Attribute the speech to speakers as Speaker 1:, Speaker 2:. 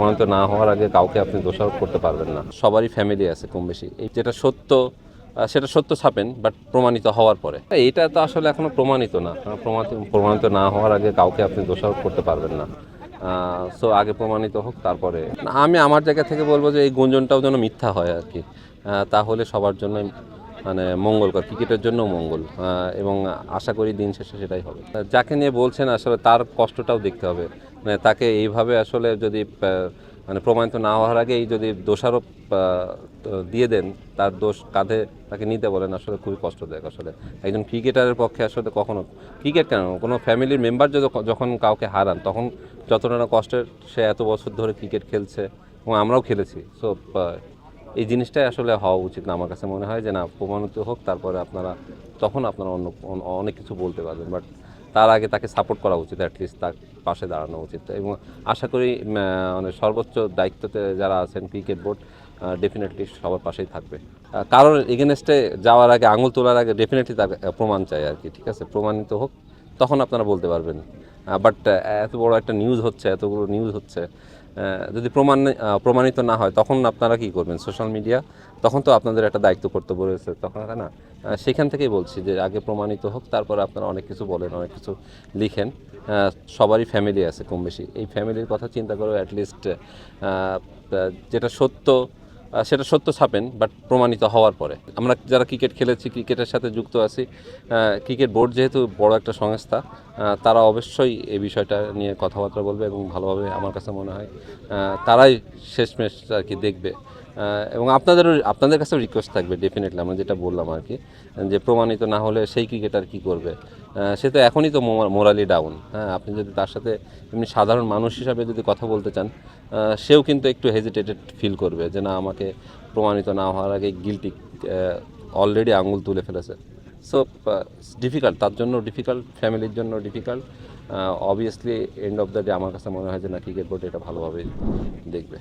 Speaker 1: প্রমাণিত না হওয়ার আগে কাউকে আপনি দোষারোপ করতে পারবেন না। সবারই ফ্যামিলি আছে কম বেশি। এই যেটা সত্য সেটা সত্য ছাপেন বাট প্রমাণিত হওয়ার পরে। এটা তো আসলে এখনও প্রমাণিত না। প্রমাণিত প্রমাণিত না হওয়ার আগে কাউকে আপনি দোষারোপ করতে পারবেন না। সো আগে প্রমাণিত হোক, তারপরে। আমি আমার জায়গা থেকে বলব যে এই গুঞ্জনটাও যেন মিথ্যা হয় আর কি। তাহলে সবার জন্য মানে মঙ্গলকর ক্রিকেটের জন্য মঙ্গল এবং আশা করি দিন শেষে সেটাই হবে। যাকে নিয়ে বলছেন, আসলে তার কষ্টটাও দেখতে হবে। মানে তাকে এইভাবে আসলে যদি মানে প্রমাণিত না হওয়ার আগেই যদি দোষারোপ দিয়ে দেন, তার দোষ কাঁধে তাকে নিতে বলেন, আসলে খুবই কষ্টদায়ক আসলে। একজন ক্রিকেটারের পক্ষে আসলে কখনো, ক্রিকেট কেন? কোনো ফ্যামিলির মেম্বার যদি যখন কাউকে হারান, তখন যতটা কষ্টের, সে এত বছর ধরে ক্রিকেট খেলছে, এবং আমরাও খেলেছি। সো এই জিনিসটাই আসলে হওয়া উচিত না। আমার কাছে মনে হয় যে, না, প্রমাণিত হোক, তারপরে আপনারা, তখন আপনারা অন্য অনেক কিছু বলতে পারবেন। বাট তার আগে তাকে সাপোর্ট করা উচিত অ্যাটলিস্ট তার পাশে দাঁড়ানো উচিত। এবং আশা করি মানে সর্বোচ্চ দায়িত্বতে যারা আছেন, ক্রিকেট বোর্ড ডেফিনেটলি সবার পাশেই থাকবে। কারণ এগেনস্টে যাওয়ার আগে, আঙুল তোলার আগে ডেফিনেটলি তার প্রমাণ চাই আর কি, ঠিক আছে? প্রমাণিত হোক তখন আপনারা বলতে পারবেন। বাট এত বড় একটা নিউজ হচ্ছে এতগুলো নিউজ হচ্ছে। যদি প্রমাণ প্রমাণিত না হয়, তখন আপনারা কি করবেন? সোশ্যাল মিডিয়া তখন তো আপনাদের একটা দায়িত্ব, কর্তব্য রয়েছে তখন না? সেখান থেকেই বলছি যে আগে প্রমাণিত হোক, তারপরে আপনারা অনেক কিছু বলেন, অনেক কিছু লিখেন। সবারই ফ্যামিলি আছে কম বেশি এই ফ্যামিলির কথা চিন্তা করে অ্যাটলিস্ট যেটা সত্য সেটা সত্য ছাপেন বাট প্রমাণিত হওয়ার পরে। আমরা যারা ক্রিকেট খেলেছি ক্রিকেটের সাথে যুক্ত আছি ক্রিকেট বোর্ড যেহেতু বড় একটা সংস্থা তারা অবশ্যই এই বিষয়টা নিয়ে কথাবার্তা বলবে এবং ভালোভাবে আমার কাছে মনে হয় তারাই শেষমেশ আর কি দেখবে। এবং আপনাদেরও, আপনাদের কাছেও রিকোয়েস্ট থাকবে ডেফিনেটলি আমরা যেটা বললাম আর কি, যে প্রমাণিত না হলে সেই ক্রিকেটার কি করবে? সে তো এখনই তো মোরালি ডাউন হ্যাঁ আপনি যদি তার সাথে এমনি সাধারণ মানুষ হিসাবে যদি কথা বলতে চান সেও কিন্তু একটু হেজিটেটেড ফিল করবে যে না, আমাকে প্রমাণিত না হওয়ার আগে গিলটি অলরেডি আঙুল তুলে ফেলেছে। সো ডিফিকাল্ট তার জন্য ডিফিকাল্ট ফ্যামিলির জন্য difficult obviously end of the day আমার কাছে মনে হয় যে না ক্রিকেট বোর্ড এটা ভালোভাবে দেখবে।